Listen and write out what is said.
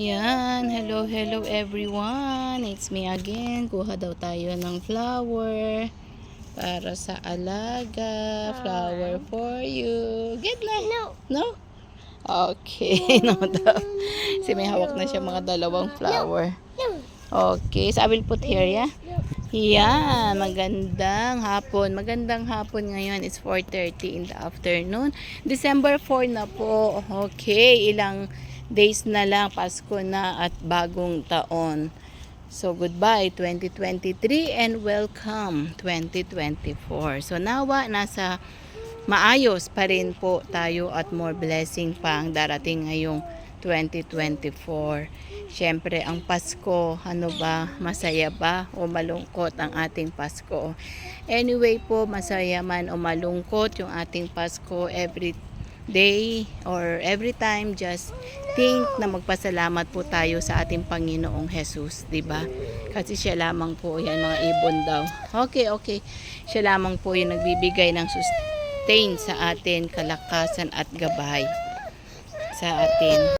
Yan, hello, hello everyone. It's me again. Kuha daw tayo ng flower para sa alaga. Flower for you. Get na. No. No? Okay. no daw. Si may hawak na siya mga dalawang flower. Okay. So I will put here, yeah? Yan, magandang hapon. Magandang hapon ngayon. It's 4.30 in the afternoon. December 4 na po. Okay, ilang days na lang. Pasko na at bagong taon. So, goodbye 2023 and welcome 2024. So, nawa nasa maayos pa rin po tayo at more blessing pa ang darating ngayong 2024. Siyempre, ang Pasko, ano ba, masaya ba o malungkot ang ating Pasko? Anyway po, masaya man o malungkot yung ating Pasko every day or every time just think na magpasalamat po tayo sa ating Panginoong Jesus, 'di ba? Kasi siya lamang po yan mga ibon daw. Okay, okay. Siya lamang po yung nagbibigay ng sustain sa atin, kalakasan at gabay sa atin.